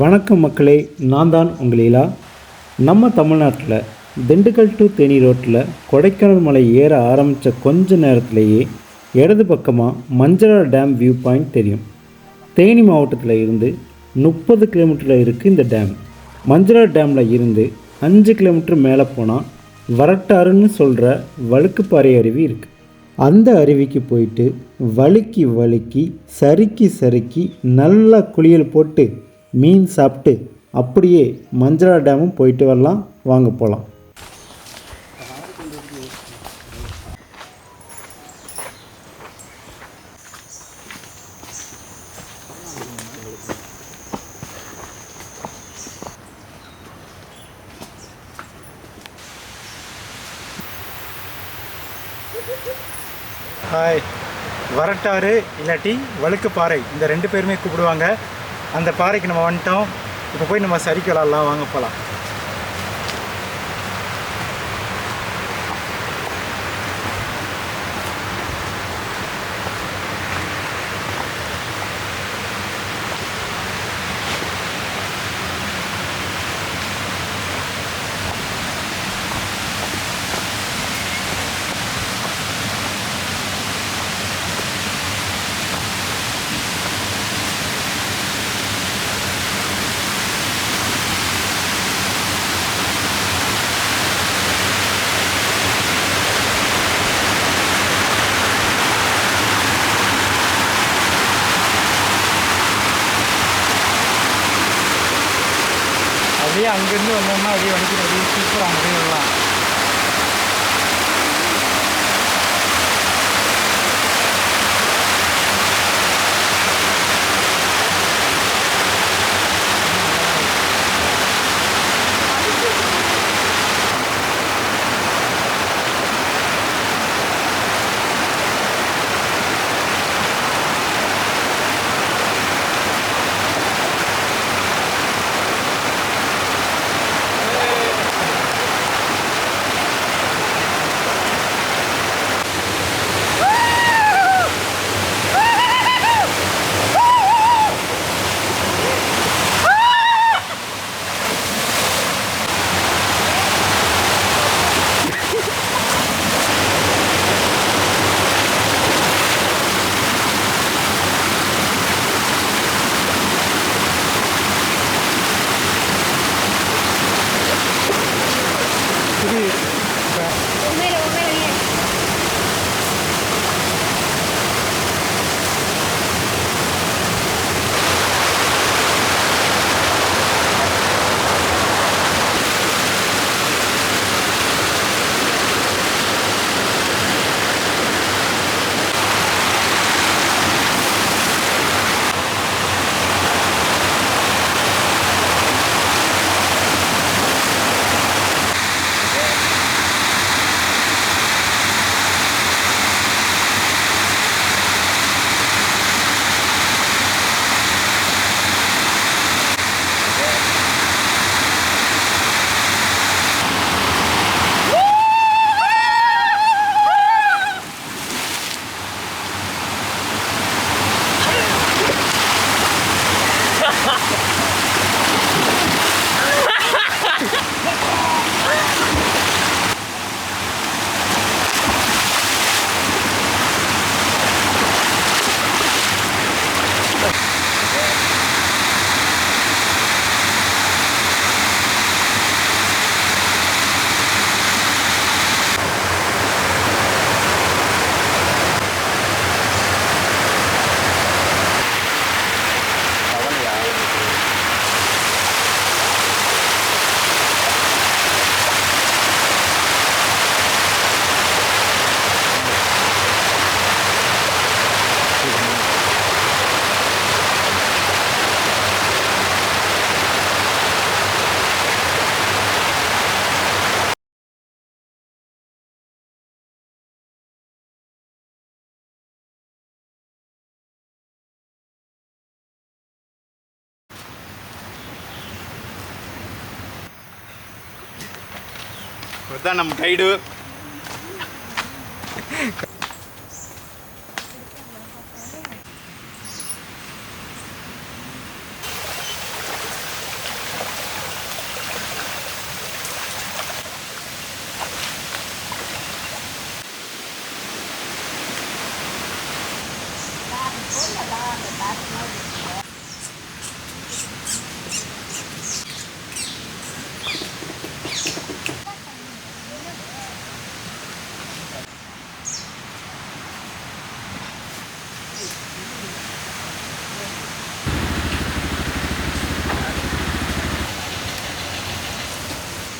வணக்கம் மக்களே நான் தான் உங்களீலா நம்ம தமிழ்நாட்டில் திண்டுக்கல் டு தேனி ரோட்டில் கொடைக்கானல் மலை ஏற ஆரம்பித்த கொஞ்ச நேரத்திலேயே இடது பக்கமாக மஞ்சளா டேம் வியூ பாயிண்ட் தெரியும். தேனி மாவட்டத்தில் இருந்து முப்பது கிலோமீட்டரில் இருக்குது இந்த டேம் மஞ்சளா டேமில் இருந்து அஞ்சு கிலோமீட்டர் மேலே போனால் வரட்டாறுன்னு சொல்கிற வழுக்குப்பாறை அருவி இருக்குது அந்த அருவிக்கு போயிட்டு வழுக்கி வழுக்கி சறுக்கி சறுக்கி நல்லா குளியல் போட்டு மீன் சாப்பிட்டு அப்படியே மஞ்சளா டேமும் போயிட்டு வரலாம். வாங்க போகலாம் ஹாய் வரட்டாறு இல்லாட்டி வழுக்குப்பாறை இந்த ரெண்டு பேருமே கூப்பிடுவாங்க. அந்த பாறைக்கு நம்ம வந்துட்டோம். இப்போ போய் நம்ம சரிக்கு விளாட்லாம் வாங்க போகலாம் அப்படியே அங்கேருந்து வந்தோம்னா அப்படியே வண்டிக்கு அப்படியே சூப்பராக அப்படியே இவர் தான் நம்ம கைடு Thank you.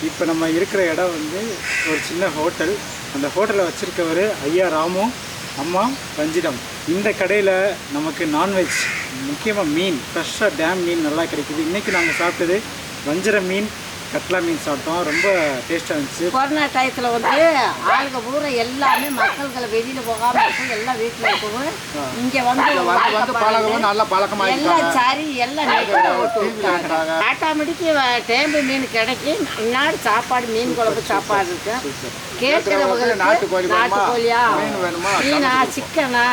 இப்போ நம்ம இருக்கிற இடம் வந்து ஒரு சின்ன ஹோட்டல். அந்த ஹோட்டலை வச்சுருக்கவர் ஐயா ராமு அம்மா ரஞ்சிதம். இந்த கடையில் நமக்கு நான்வெஜ் முக்கியமாக மீன் ஃப்ரெஷ்ஷாக டேம் மீன் நல்லா கிடைக்குது. இன்றைக்கி நாங்கள் சாப்பிட்டது வஞ்சிர மீன் கட்லா மீன் சாப்பிட்டோம். ரொம்ப டேஸ்ட்டாக இருந்துச்சு. கொரோனா டயத்தில் வந்து ஆளுங்க பூரா எல்லாமே மக்கள்களை வெளியில் போகாமல் இருக்கும். எல்லாம் வீட்டில் இருக்கவும் இங்கே வந்து வந்து பழகவும் நல்ல பழக்கமாக எல்லாம் சரி எல்லாம் ஆட்டோமேட்டிக்கு டேம்பு மீன் கிடைக்கும். முன்னாடி சாப்பாடு மீன் குழம்பு சாப்பாடு இருக்கு. கேட்கிறவங்களுக்கு நாட்டுக்கோழி வேணுமா? நாட்டுக்கோழியா மீன் சிக்கனா?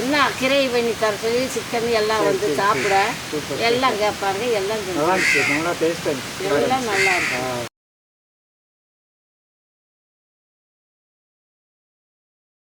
என்ன கிரேவி பண்ணி தர சொல்லி சிக்கன் எல்லாம் வந்து சாப்பிட எல்லாம் கேட்பாங்க எல்லாம் எல்லாம் நல்லா இருக்கும்